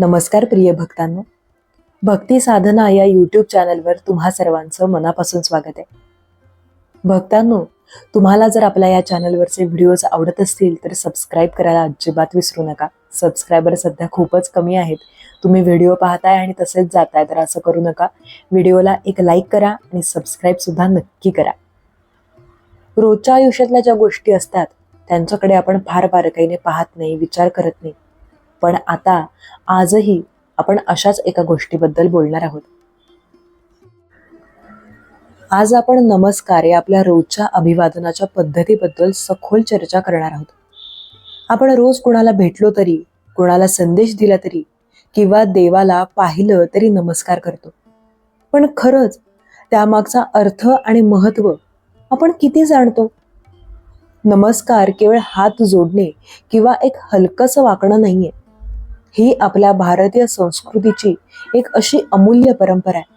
नमस्कार प्रिय भक्तांनो. भक्ती साधना या यूट्यूब चॅनलवर तुम्हा सर्वांचं मनापासून स्वागत आहे. भक्तांनो तुम्हाला जर आपल्या या चॅनलवरचे व्हिडिओज आवडत असतील तर सबस्क्राईब करायला अजिबात विसरू नका. सबस्क्रायबर सध्या खूपच कमी आहेत. तुम्ही व्हिडिओ पाहताय आणि तसेच जाताय तर असं करू नका. व्हिडिओला एक लाईक करा आणि सबस्क्राईबसुद्धा नक्की करा. रोजच्या आयुष्यातल्या ज्या गोष्टी असतात त्यांच्याकडे आपण फार बारकाईने पाहत नाही विचार करत नाही. पण आता आजही आपण अशाच एका गोष्टीबद्दल बोलणार आहोत. आज आपण नमस्कार या आपल्या रोजच्या अभिवादनाच्या पद्धतीबद्दल सखोल चर्चा करणार आहोत. आपण रोज कुणाला भेटलो तरी कुणाला संदेश दिला तरी किंवा देवाला पाहिलं तरी नमस्कार करतो. पण खरंच त्यामागचा अर्थ आणि महत्त्व आपण किती जाणतो? नमस्कार केवळ हात जोडणे किंवा एक हलकंसं वाकणं नाहीये. ही आपल्या भारतीय संस्कृतीची एक अशी अमूल्य परंपरा आहे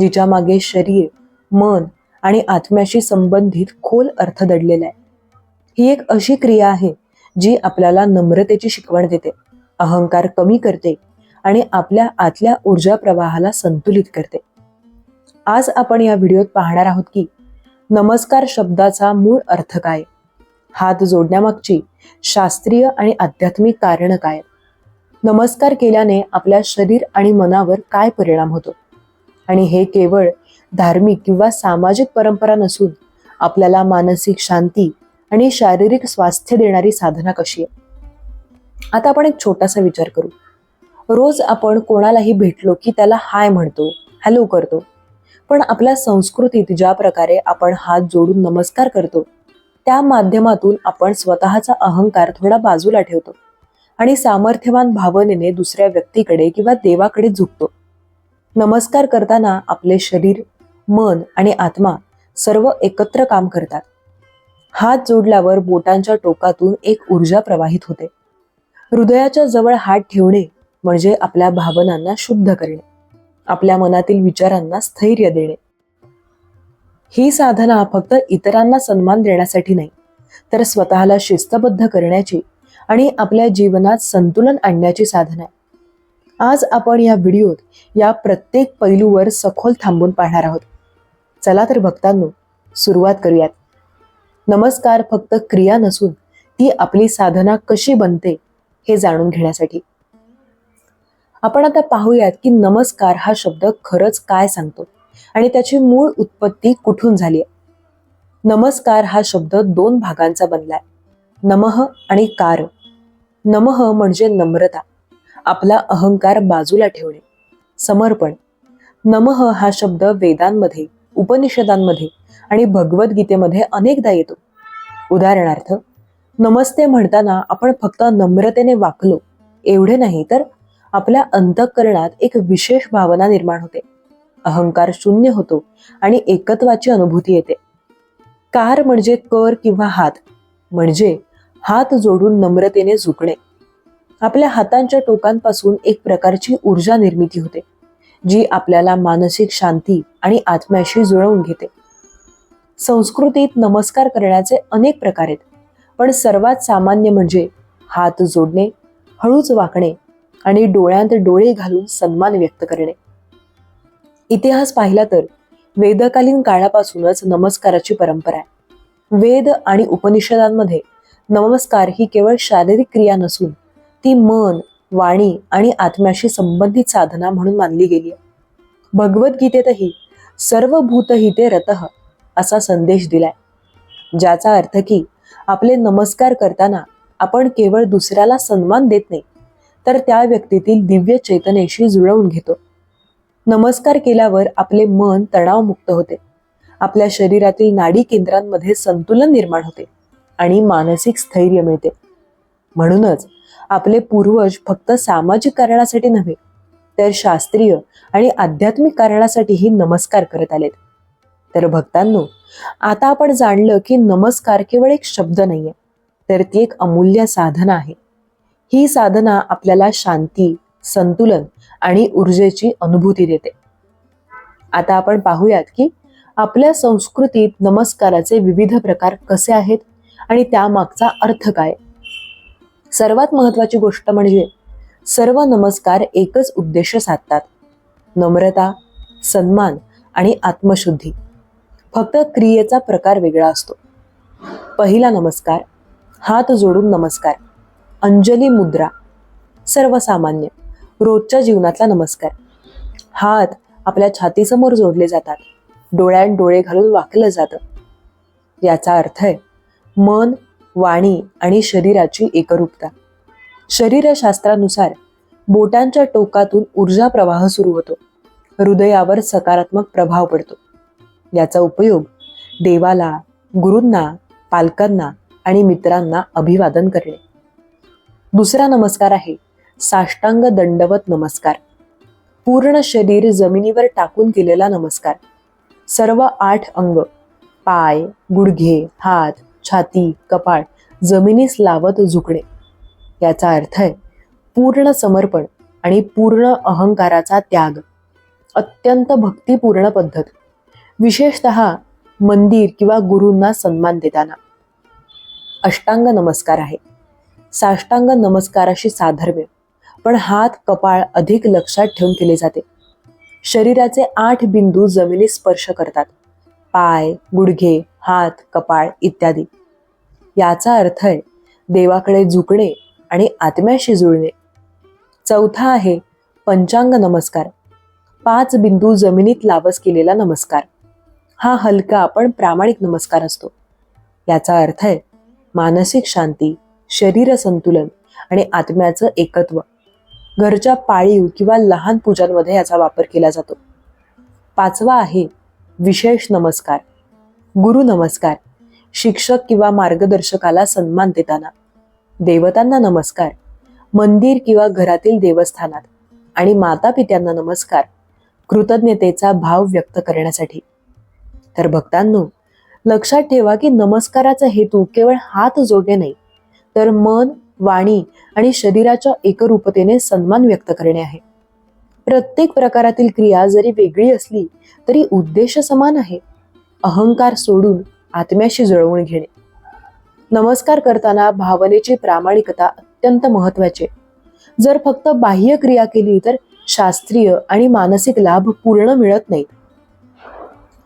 जिच्या मागे शरीर मन आणि आत्म्याशी संबंधित खोल अर्थ दडलेला आहे. ही एक अशी क्रिया आहे जी आपल्याला नम्रतेची शिकवण देते अहंकार कमी करते आणि आपल्या आतल्या ऊर्जा प्रवाहाला संतुलित करते. आज आपण या व्हिडिओत पाहणार आहोत की नमस्कार शब्दाचा मूळ अर्थ काय? हात जोडण्यामागची शास्त्रीय आणि आध्यात्मिक कारणं काय? नमस्कार केल्याने आपल्या शरीर आणि मनावर काय परिणाम होतो? आणि हे केवळ धार्मिक किंवा सामाजिक परंपरा नसून आपल्याला मानसिक शांती आणि शारीरिक स्वास्थ्य देणारी साधना कशी आहे? आता आपण एक छोटासा विचार करू. रोज आपण कोणालाही भेटलो की त्याला हाय म्हणतो हॅलो करतो. पण आपल्या संस्कृतीत ज्या प्रकारे आपण हात जोडून नमस्कार करतो त्या माध्यमातून आपण स्वतःचा अहंकार थोडा बाजूला ठेवतो. आणि सामर्थ्यवान भावनेने दुसऱ्या व्यक्तीकडे किंवा देवाकडे झुकतो. नमस्कार करताना आपले शरीर मन आणि आत्मा सर्व एकत्र काम करतात. हात जोडल्यावर बोटांच्या टोकातून एक ऊर्जा प्रवाहित होते. हृदयाच्या जवळ हात ठेवणे म्हणजे आपल्या भावनांना शुद्ध करणे. आपल्या मनातील विचारांना स्थैर्य देणे. ही साधना फक्त इतरांना सन्मान देण्यासाठी नाही तर स्वतःला शिस्तबद्ध करण्याची आणि आपल्या जीवनात संतुलन आणण्याची साधन आहे. आज आपण या व्हिडिओत या प्रत्येक पैलूवर सखोल थांबून पाहणार आहोत. चला तर भक्तांनो सुरुवात करूयात. नमस्कार फक्त क्रिया नसून ती आपली साधना कशी बनते हे जाणून घेण्यासाठी. आपण आता पाहूयात की नमस्कार हा शब्द खरंच काय सांगतो आणि त्याची मूळ उत्पत्ती कुठून झाली आहे. नमस्कार हा शब्द दोन भागांचा बनलाय. नमः आणि कार. नमः म्हणजे नम्रता. आपला अहंकार बाजूला ठेवणे. समर्पण. नमः हा शब्द वेदांमध्ये उपनिषदांमध्ये आणि भगवद्गीतेमध्ये अनेकदा येतो. उदाहरणार्थ नमस्ते म्हणताना आपण फक्त नम्रतेने वाकलो एवढे नाही तर आपल्या अंतःकरणात एक विशेष भावना निर्माण होते. अहंकार शून्य होतो आणि एकत्वाची अनुभूती येते. कार म्हणजे कर किंवा हात म्हणजे हात जोडून नम्रतेने झुकणे. आपल्या हातांच्या टोकांपासून एक प्रकारची ऊर्जा निर्मिती होते जी आपल्याला मानसिक शांती आणि आत्म्याशी जुळवून घेते. संस्कृतीत नमस्कार करण्याचे अनेक प्रकार आहेत पण सर्वात सामान्य म्हणजे हात जोडणे हळूच वाकणे आणि डोळ्यात डोळे घालून सन्मान व्यक्त करणे. इतिहास पाहिला तर वेदकालीन काळापासूनच नमस्काराची परंपरा आहे. वेद आणि उपनिषदांमध्ये नमस्कार ही केवळ शारीरिक क्रिया नसून ती मन वाणी आणि आत्म्याशी संबंधित साधना म्हणून मानली गेली आहे. भगवद्गीतेतही सर्व भूतहिते रतः असा संदेश दिलाय. ज्याचा अर्थ की आपले नमस्कार करताना आपण केवळ दुसऱ्याला सन्मान देत नाही तर त्या व्यक्तीतील दिव्य चेतनेशी जुळवून घेतो. नमस्कार केल्यावर आपले मन तणावमुक्त होते. आपल्या शरीरातील नाडी केंद्रांमध्ये संतुलन निर्माण होते. आणि मानसिक स्थैर्य मिळते. म्हणूनच आपले पूर्वज फक्त सामाजिक कारणासाठी नव्हे तर शास्त्रीय आणि आध्यात्मिक कारणासाठीही नमस्कार करत आलेत. तर भक्तांनो आता आपण जाणलं की नमस्कार केवळ एक शब्द नाहीये तर ती एक अमूल्य साधना आहे. ही साधना आपल्याला शांती संतुलन आणि ऊर्जेची अनुभूती देते. आता आपण पाहूयात की आपल्या संस्कृतीत नमस्काराचे विविध प्रकार कसे आहेत? आणि त्यामागचा अर्थ काय? सर्वात महत्वाची गोष्ट म्हणजे सर्व नमस्कार एकच उद्देश साधतात. नम्रता सन्मान आणि आत्मशुद्धी. फक्त क्रियेचा प्रकार वेगळा असतो. पहिला नमस्कार हात जोडून नमस्कार. अंजली मुद्रा सर्वसामान्य रोजच्या जीवनातला नमस्कार. हात आपल्या छातीसमोर जोडले जातात. डोळ्यात डोळे घालून वाकलं जातं. याचा अर्थ आहे मन वाणी आणि शरीराची एकरूपता. शरीरशास्त्रानुसार बोटांच्या टोकातून ऊर्जा प्रवाह सुरू होतो. हृदयावर सकारात्मक प्रभाव पडतो. याचा उपयोग देवाला गुरूंना पालकांना आणि मित्रांना अभिवादन करणे. दुसरा नमस्कार आहे साष्टांग दंडवत नमस्कार. पूर्ण शरीर जमिनीवर टाकून केलेला नमस्कार. सर्व आठ अंग पाय गुडघे हात छाती कपाळ जमिनीस लावत झुकणे. याचा अर्थ आहे पूर्ण समर्पण आणि पूर्ण अहंकाराचा त्याग. अत्यंत भक्तिपूर्ण पद्धत. विशेषत मंदिर किंवा गुरूंना सन्मान देताना. अष्टांग नमस्कार आहे. साष्टांग नमस्काराशी साधर्म्य पण हात कपाळ अधिक लक्षात ठेवून केले जाते. शरीराचे आठ बिंदू जमिनीत स्पर्श करतात. पाय गुडघे हात कपाळ इत्यादी. याचा अर्थ आहे देवाकडे झुकणे आणि आत्म्याशी जुळणे चौथा आहे पंचांग नमस्कार. पाच बिंदू जमिनीत लावस केलेला नमस्कार. हा हलका पण प्रामाणिक नमस्कार असतो. याचा अर्थ आहे मानसिक शांती शरीर संतुलन आणि आत्म्याचं एकत्व. घरच्या पाळीव किंवा लहान पूजांमध्ये याचा वापर केला जातो. पाचवा आहे विशेष नमस्कार. गुरु नमस्कार. शिक्षक किंवा मार्गदर्शकाला सन्मान देताना. देवतांना नमस्कार. मंदिर किंवा घरातील देवस्थानात आणि माता पित्यांना नमस्कार. कृतज्ञतेचा भाव व्यक्त करण्यासाठी. तर भक्तांनो लक्षात ठेवा की नमस्काराचा हेतू केवळ हात जोडणे नाही तर मन वाणी आणि शरीराच्या एकरूपतेने सन्मान व्यक्त करणे आहे. प्रत्येक प्रकारातील क्रिया जरी वेगळी असली तरी उद्देश समान आहे. अहंकार सोडून आत्म्याशी जुळवून घेणे. नमस्कार करताना भावनेची प्रामाणिकता अत्यंत महत्वाची जर फक्त बाह्य क्रिया केली तर शास्त्रीय आणि मानसिक लाभ पूर्ण मिळत नाहीत.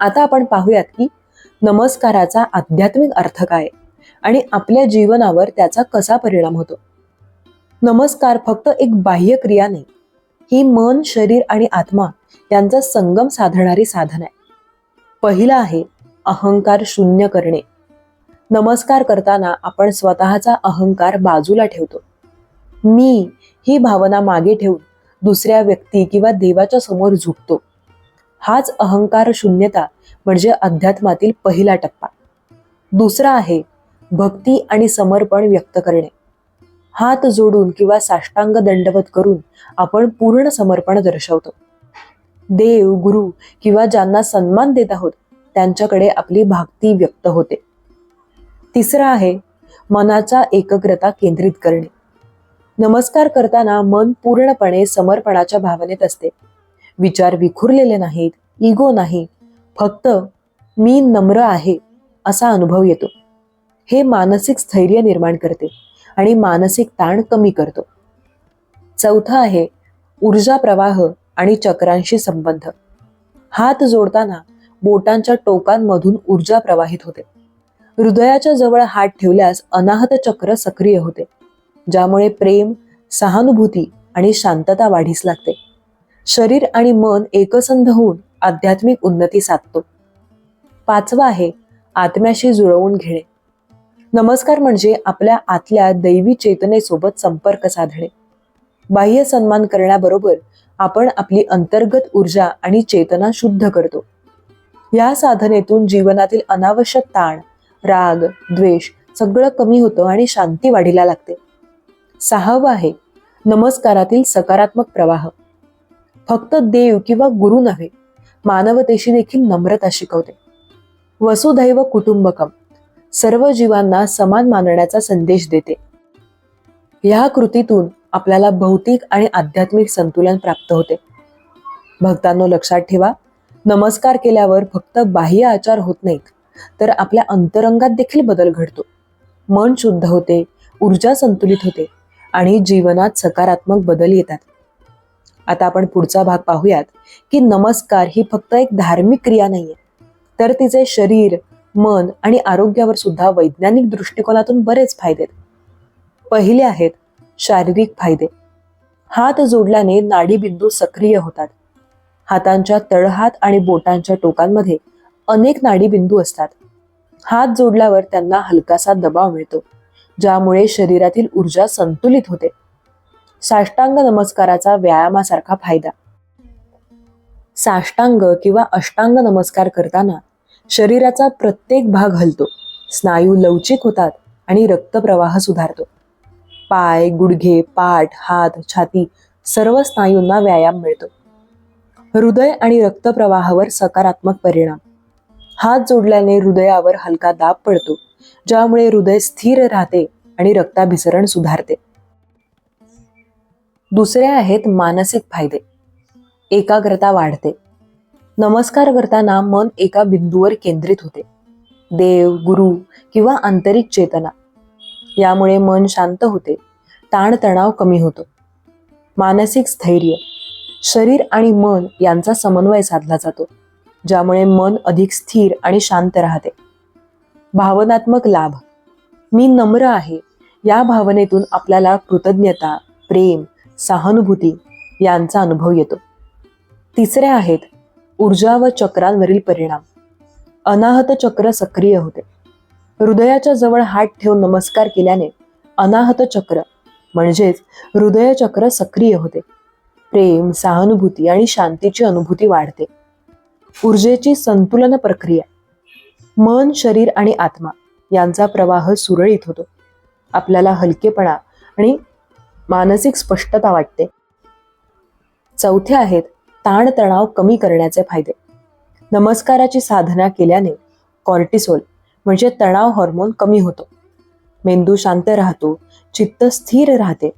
आता आपण पाहूयात की नमस्काराचा आध्यात्मिक अर्थ काय आणि आपल्या जीवनावर त्याचा कसा परिणाम होतो. नमस्कार फक्त एक बाह्य क्रिया नाही ही मन शरीर आणि आत्मा यांचा संगम साधणारी साधन आहे. पहिला आहे अहंकार शून्य करणे. नमस्कार करताना आपण स्वतःचा अहंकार बाजूला ठेवतो. मी ही भावना मागे ठेवून दुसऱ्या व्यक्ती किंवा देवाच्या समोर झुकतो. हाच अहंकार शून्यता म्हणजे अध्यात्मातील पहिला टप्पा. दुसरा आहे भक्ती आणि समर्पण व्यक्त करणे. हात जोडून किंवा साष्टांग दंडवत करून आपण पूर्ण समर्पण दर्शवतो. देव गुरु किंवा ज्यांना सन्मान देत आहोत त्यांच्याकडे आपली भक्ती व्यक्त होते. तिसरा आहे मनाचा एकाग्रता केंद्रित करणे. नमस्कार करताना मन पूर्णपणे समर्पणाच्या भावनेत असते. विचार विखुरलेले नाहीत इगो नाही फक्त मी नम्र आहे असा अनुभव येतो. हे मानसिक स्थैर्य निर्माण करते. आणि मानसिक ताण कमी करतो. चौथा आहे ऊर्जा प्रवाह आणि चक्रांशी संबंध. हात जोडताना बोटांच्या टोकांमधून ऊर्जा प्रवाहित होते. हृदयाच्या जवळ हात ठेवल्यास अनाहत चक्र सक्रिय होते ज्यामुळे प्रेम सहानुभूती आणि शांतता वाढीस लागते. शरीर आणि मन एकसंध होऊन आध्यात्मिक उन्नती साधतो. पाचवा आहे आत्म्याशी जुळवून घेणे. नमस्कार म्हणजे आपल्या आतल्या दैवी चेतनेसोबत संपर्क साधणे. बाह्य सन्मान करण्याबरोबर आपण आपली अंतर्गत ऊर्जा आणि चेतना शुद्ध करतो. या साधनेतून जीवनातील अनावश्यक ताण राग द्वेष सगळं कमी होतं आणि शांती वाढीला लागते. सहावं आहे नमस्कारातील सकारात्मक प्रवाह. फक्त देव किंवा गुरु नव्हे मानवतेशी देखील नम्रता शिकवते. वसुधैव कुटुंबकम. सर्व जीवांना समान मानण्याचा संदेश देते. या कृतीतून आपल्याला भौतिक आणि आध्यात्मिक संतुलन प्राप्त होते. भक्तांनो लक्षात ठेवा नमस्कार केल्यावर फक्त बाह्य आचार होत नाहीत तर आपल्या अंतरंगात देखील बदल घडतो. मन शुद्ध होते ऊर्जा संतुलित होते आणि जीवनात सकारात्मक बदल येतात. आता आपण पुढचा भाग पाहूयात की नमस्कार ही फक्त एक धार्मिक क्रिया नाहीये तर तिचे शरीर मन आणि आरोग्यावर सुद्धा वैज्ञानिक दृष्टिकोनातून बरेच फायदे पहिले आहेत शारीरिक फायदे. हात जोडल्याने नाडीबिंदू सक्रिय होतात. हातांच्या तळहात आणि बोटांच्या टोकांमध्ये अनेक नाडीबिंदू असतात. हात जोडल्यावर त्यांना हलकासा दबाव मिळतो ज्यामुळे शरीरातील ऊर्जा संतुलित होते. साष्टांग नमस्काराचा व्यायामासारखा फायदा. साष्टांग किंवा अष्टांग नमस्कार करताना शरीराचा प्रत्येक भाग हलतो. स्नायू लवचिक होतात आणि रक्तप्रवाह सुधारतो. पाय गुडघे पाठ हात छाती सर्व स्नायूंना व्यायाम मिळतो. हृदय आणि रक्तप्रवाहावर सकारात्मक परिणाम. हात जोडल्याने हृदयावर हलका दाब पडतो ज्यामुळे हृदय स्थिर राहते आणि रक्ताभिसरण सुधारते. दुसरे आहेत मानसिक फायदे. एकाग्रता वाढते. नमस्कार करताना मन एका बिंदूवर केंद्रित होते. देव गुरु किंवा आंतरिक चेतना. यामुळे मन शांत होते ताणतणाव कमी होतो. मानसिक स्थैर्य शरीर आणि मन यांचा समन्वय साधला जातो ज्यामुळे मन अधिक स्थिर आणि शांत राहते. भावनात्मक लाभ. मी नम्र आहे या भावनेतून आपल्याला कृतज्ञता प्रेम सहानुभूती यांचा अनुभव येतो. तिसऱ्या आहेत ऊर्जा व चक्रांवरील परिणाम. अनाहत चक्र सक्रिय होते. हृदयाच्या जवळ हात ठेवून नमस्कार केल्याने अनाहत चक्र म्हणजेच हृदय चक्र सक्रिय होते. प्रेम सहानुभूती आणि शांतीची अनुभूती वाढते. ऊर्जेची संतुलन प्रक्रिया. मन शरीर आणि आत्मा यांचा प्रवाह सुरळीत होतो. आपल्याला हलकेपणा आणि मानसिक स्पष्टता वाटते. चौथे आहेत ताणतणाव कमी करण्याचे फायदे. नमस्काराची साधना केल्याने कॉर्टिसोल म्हणजे तणाव हॉर्मोन कमी होतो. मेंदू शांत राहतो चित्त स्थिर राहते.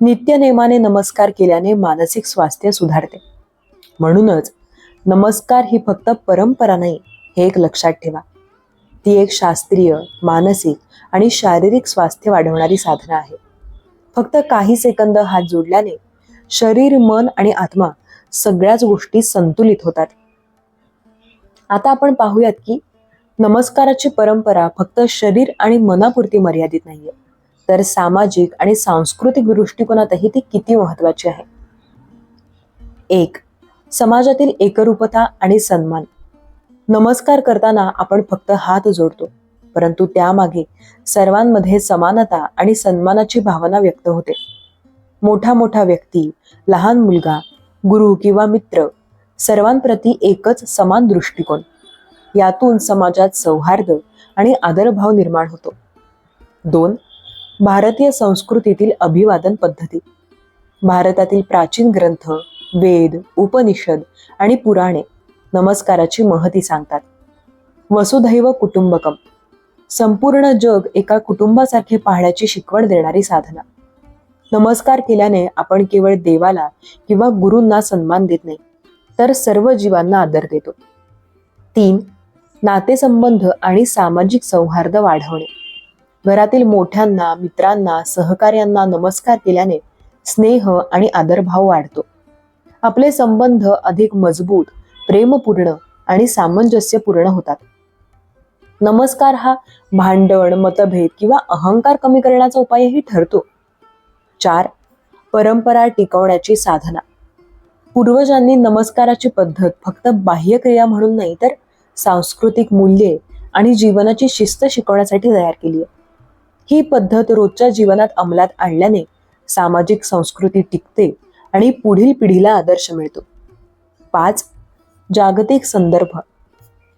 नित्यनेमाने नमस्कार केल्याने मानसिक स्वास्थ्य सुधारते. म्हणूनच नमस्कार ही फक्त परंपरा नाही हे एक लक्षात ठेवा. ती एक शास्त्रीय मानसिक आणि शारीरिक स्वास्थ्य वाढवणारी साधना आहे. फक्त काही सेकंद हात जोडल्याने शरीर मन आणि आत्मा सगळ्याच गोष्टी संतुलित होतात. आता आपण पाहूयात की नमस्काराची परंपरा फक्त शरीर आणि मनापुरती मर्यादित नाहीये. तर सामाजिक आणि सांस्कृतिक दृष्टिकोनातही ती किती महत्वाची आहे? एक समाजातील एकरूपता आणि सन्मान. नमस्कार करताना आपण फक्त हात जोडतो परंतु त्यामागे सर्वांमध्ये समानता आणि सन्मानाची भावना व्यक्त होते. मोठा मोठा व्यक्ती लहान मुलगा गुरु किंवा मित्र सर्वांप्रती एकच समान दृष्टिकोन. यातून समाजात सौहार्द आणि आदरभाव निर्माण होतो. दोन भारतीय संस्कृतीतील अभिवादन पद्धती. भारतातील प्राचीन ग्रंथ वेद उपनिषद आणि पुराणे नमस्काराची महती सांगतात. वसुधैव कुटुंबकम. संपूर्ण जग एका कुटुंबासारखे पाहण्याची शिकवण देणारी साधना. नमस्कार केल्याने आपण केवळ देवाला किंवा गुरूंना सन्मान देत नाही तर सर्व जीवांना आदर देतो. तीन नातेसंबंध आणि सामाजिक सौहार्द वाढवणे. घरातील मोठ्यांना मित्रांना सहकार्यांना नमस्कार केल्याने स्नेह आणि आदरभाव वाढतो. आपले संबंध अधिक मजबूत प्रेमपूर्ण आणि सामंजस्यपूर्ण होतात. नमस्कार हा भांडण मतभेद किंवा अहंकार कमी करण्याचा उपायही ठरतो. चार परंपरा टिकवण्याची साधना. पूर्वजांनी नमस्काराची पद्धत फक्त बाह्यक्रिया म्हणून नाही तर सांस्कृतिक मूल्ये आणि जीवनाची शिस्त शिकवण्यासाठी तयार केली आहे. ही पद्धत रोजच्या जीवनात अंमलात आणल्याने सामाजिक संस्कृती टिकते आणि पुढील पिढीला आदर्श मिळतो. पाच जागतिक संदर्भ.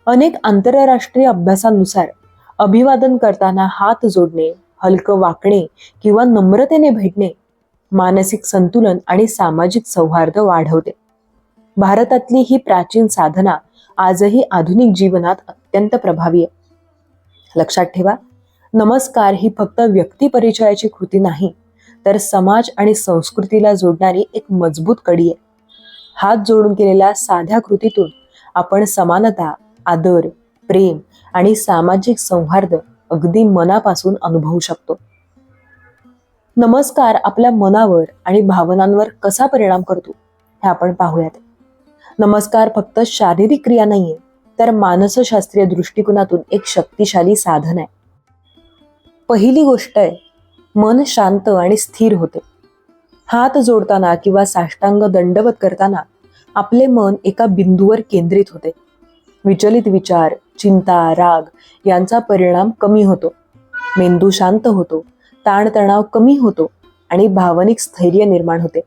अनेक आंतरराष्ट्रीय अभ्यासानुसार अभिवादन करताना हात जोडणे हलकं वाकणे किंवा नम्रतेने भेटणे मानसिक संतुलन आणि सामाजिक सौहार्द वाढवते. भारतातली ही प्राचीन साधना आजही आधुनिक जीवनात अत्यंत प्रभावी आहे. लक्षात ठेवा नमस्कार ही फक्त व्यक्तिपरिचयाची कृती नाही तर समाज आणि संस्कृतीला जोडणारी एक मजबूत कडी आहे. हात जोडून केलेल्या साध्या कृतीतून आपण समानता आदर प्रेम आणि सामाजिक सौहार्द अगदी मनापासून अनुभवू शकतो. नमस्कार आपल्या मनावर आणि भावनांवर कसा परिणाम करतो हे आपण पाहूयात. नमस्कार फक्त शारीरिक क्रिया नाहीये तर मानसशास्त्रीय दृष्टिकोनातून एक शक्तिशाली साधन आहे. पहिली गोष्ट आहे मन शांत आणि स्थिर होते. हात जोडताना किंवा साष्टांग दंडवत करताना आपले मन एका बिंदूवर केंद्रित होते. विचलित विचार चिंता राग यांचा परिणाम कमी होतो. मेंदू शांत होतो ताणतणाव कमी होतो आणि भावनिक स्थैर्य निर्माण होते.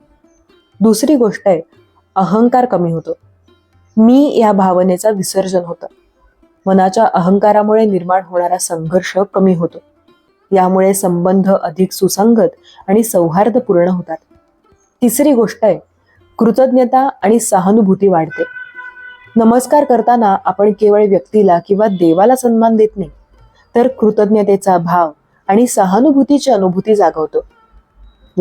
दुसरी गोष्ट आहे अहंकार कमी होतो. मी या भावनेचा विसर्जन होतं. मनाच्या अहंकारामुळे निर्माण होणारा संघर्ष कमी होतो. यामुळे संबंध अधिक सुसंगत आणि सौहार्दपूर्ण होतात. तिसरी गोष्ट आहे कृतज्ञता आणि सहानुभूती वाढते. नमस्कार करताना आपण केवळ व्यक्तीला किंवा देवाला सन्मान देत नाही तर कृतज्ञतेचा भाव आणि सहानुभूतीची अनुभूती जागवतो.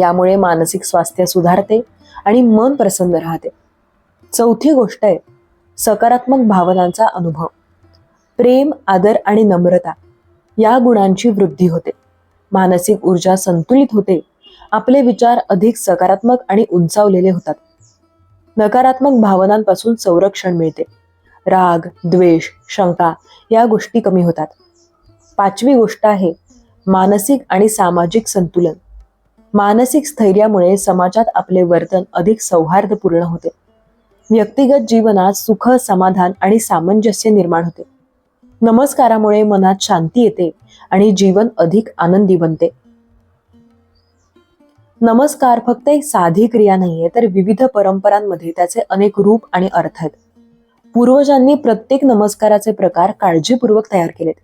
यामुळे मानसिक स्वास्थ्य सुधारते आणि मन प्रसन्न राहते. चौथी गोष्ट आहे सकारात्मक भावनांचा अनुभव. प्रेम आदर आणि नम्रता या गुणांची वृद्धी होते. मानसिक ऊर्जा संतुलित होते. आपले विचार अधिक सकारात्मक आणि उंचावलेले होतात. नकारात्मक भावनांपासून संरक्षण मिळते. राग द्वेष शंका या गोष्टी कमी होतात. पाचवी गोष्ट आहे मानसिक आणि सामाजिक संतुलन. मानसिक स्थैर्यामुळे समाजात आपले वर्तन अधिक सौहार्दपूर्ण होते. व्यक्तिगत जीवनात सुख समाधान आणि सामंजस्य निर्माण होते. नमस्कारामुळे मनात शांती येते आणि जीवन अधिक आनंदी बनते. नमस्कार फक्त एक साधी क्रिया नाहीये तर विविध परंपरांमध्ये त्याचे अनेक रूप आणि अर्थ आहेत. पूर्वजांनी प्रत्येक नमस्काराचे प्रकार काळजीपूर्वक तयार केलेत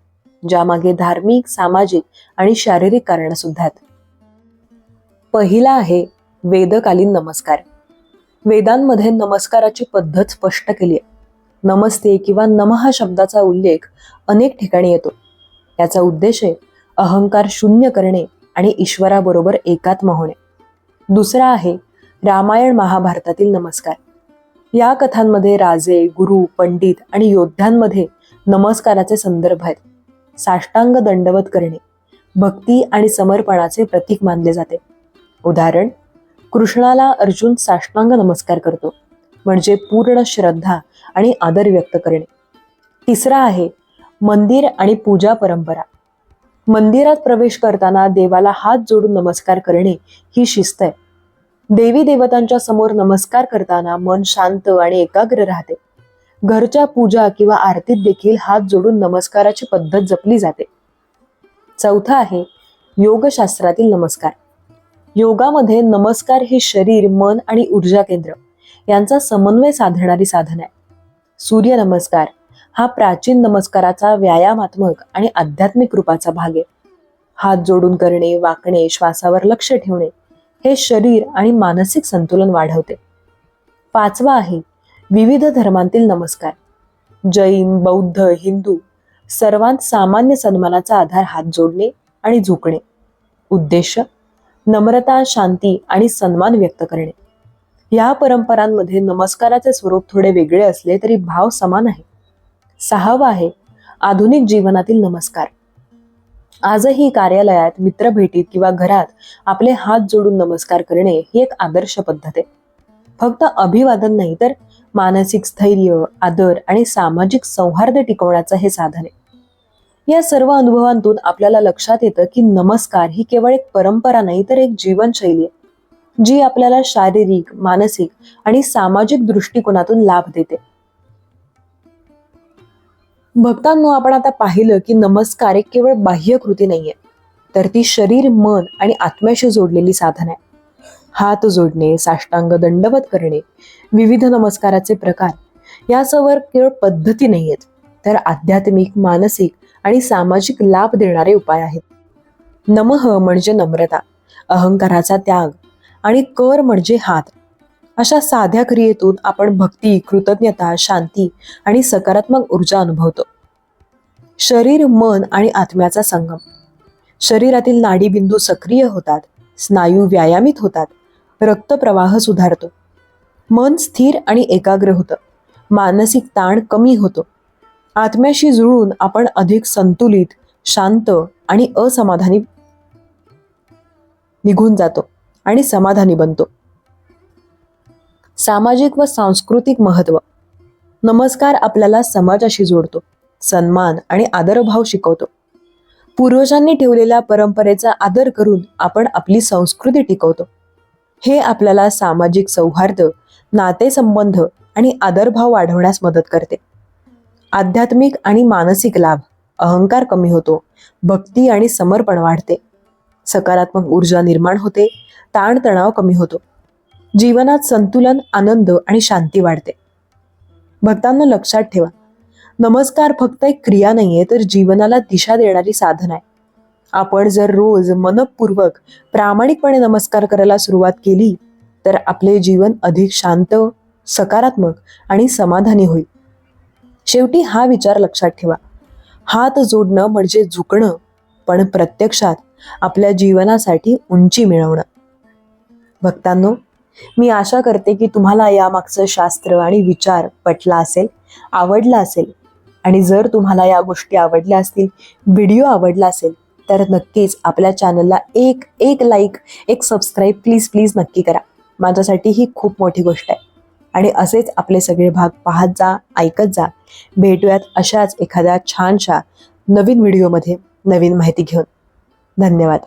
ज्यामागे धार्मिक सामाजिक आणि शारीरिक कारण सुद्धा आहेत. पहिला आहे वेदकालीन नमस्कार. वेदांमध्ये नमस्काराची पद्धत स्पष्ट केली आहे नमस्ते किंवा नमः शब्दाचा उल्लेख अनेक ठिकाणी येतो. याचा उद्देश आहे अहंकार शून्य करणे आणि ईश्वराबरोबर एकात्म होणे. दुसरा आहे रामायण महाभारतातील नमस्कार. या कथांमध्ये राजे गुरु पंडित आणि योद्ध्यांमध्ये नमस्काराचे संदर्भ आहेत. साष्टांग दंडवत करणे भक्ती आणि समर्पणाचे प्रतीक मानले जाते. उदाहरण कृष्णाला अर्जुन साष्टांग नमस्कार करतो म्हणजे पूर्ण श्रद्धा आणि आदर व्यक्त करणे. तिसरा आहे मंदिर आणि पूजा परंपरा. मंदिरात प्रवेश करताना देवाला हात जोडून नमस्कार करणे ही शिस्त आहे. देवी देवतांच्या समोर नमस्कार करताना मन शांत आणि एकाग्र राहते. घरच्या पूजा किंवा आरतीत देखील हात जोडून नमस्काराची पद्धत जपली जाते. चौथा आहे योगशास्त्रातील नमस्कार. योगामध्ये नमस्कार हे शरीर मन आणि ऊर्जा केंद्र यांचा समन्वय साधणारी साधन आहे. सूर्य नमस्कार हा प्राचीन नमस्काराचा व्यायामात्मक आणि आध्यात्मिक रूपाचा भाग आहे. हात जोडून करणे वाकणे श्वासावर लक्ष ठेवणे हे शरीर आणि मानसिक संतुलन वाढवते. पाचवा आहे विविध धर्मांतील नमस्कार. जैन बौद्ध हिंदू सर्वांत सामान्य सन्मानाचा आधार हात जोडणे आणि झुकणे. उद्देश नम्रता शांती आणि सन्मान व्यक्त करणे. या परंपरांमध्ये नमस्काराचे स्वरूप थोडे वेगळे असले तरी भाव समान आहे. सहावा आहे आधुनिक जीवनातील नमस्कार. आजही कार्यालयात मित्रभेटीत किंवा घरात आपले हात जोडून नमस्कार करणे ही एक आदर्श पद्धत आहे. फक्त अभिवादन नाही तर मानसिक स्थैर्य आदर आणि सामाजिक सौहार्द टिकवण्याचं हे साधन आहे. या सर्व अनुभवांतून आपल्याला लक्षात येतं की नमस्कार ही केवळ एक परंपरा नाही तर एक जीवनशैली आहे जी आपल्याला शारीरिक मानसिक आणि सामाजिक दृष्टिकोनातून लाभ देते. भक्तांनो आपण आता पाहिलं की नमस्कार एक केवळ बाह्य कृती नाहीये तर ती शरीर मन आणि आत्म्याशी जोडलेली साधन आहे. हात जोडणे साष्टांग दंडवत करणे विविध नमस्काराचे प्रकार यासवर केवळ पद्धती नाहीयेत तर आध्यात्मिक मानसिक आणि सामाजिक लाभ देणारे उपाय आहेत. नमः म्हणजे नम्रता अहंकाराचा त्याग आणि कर म्हणजे हात. अशा साध्या क्रियेतून आपण भक्ती कृतज्ञता शांती आणि सकारात्मक ऊर्जा अनुभवतो. शरीर मन आणि आत्म्याचा संगम. शरीरातील नाडीबिंदू सक्रिय होतात स्नायू व्यायामित होतात रक्तप्रवाह सुधारतो. मन स्थिर आणि एकाग्र होतं. मानसिक ताण कमी होतो. आत्म्याशी जुळून आपण अधिक संतुलित शांत आणि असमाधानी निघून जातो आणि समाधानी बनतो. सामाजिक व सांस्कृतिक महत्त्व. नमस्कार आपल्याला समाजाशी जोडतो सन्मान आणि आदरभाव शिकवतो. पूर्वजांनी ठेवलेल्या परंपरेचा आदर करून आपण आपली संस्कृती टिकवतो. हे आपल्याला सामाजिक सौहार्द नातेसंबंध आणि आदरभाव वाढवण्यास मदत करते. आध्यात्मिक आणि मानसिक लाभ अहंकार कमी होतो भक्ती आणि समर्पण वाढते. सकारात्मक ऊर्जा निर्माण होते ताणतणाव कमी होतो. जीवनात संतुलन आनंद आणि शांती वाढते. भक्तांना लक्षात ठेवा. नमस्कार फक्त एक क्रिया नाहीये तर जीवनाला दिशा देणारी साधन आहे. आपण जर रोज मनपूर्वक प्रामाणिकपणे नमस्कार करायला सुरुवात केली तर आपले जीवन अधिक शांत सकारात्मक आणि समाधानी होईल. शेवटी हा विचार लक्षात ठेवा. हात जोडणं म्हणजे झुकणं पण प्रत्यक्षात आपल्या जीवनासाठी उंची मिळवणं. भक्तांनो मी आशा करते की तुम्हाला यामागचं शास्त्र आणि विचार पटला असेल आवडला असेल. आणि जर तुम्हाला या गोष्टी आवडल्या असतील व्हिडिओ आवडला असेल तर नक्कीच आपल्या चॅनलला एक एक लाईक एक सबस्क्राईब प्लीज प्लीज नक्की करा. माझ्यासाठी ही खूप मोठी गोष्ट आहे. आणि असेच आपले सगळे भाग पाहत जा ऐकत जा. भेटूयात अशाच एखाद्या छानशा नवीन व्हिडिओमध्ये नवीन माहिती घेऊन. धन्यवाद.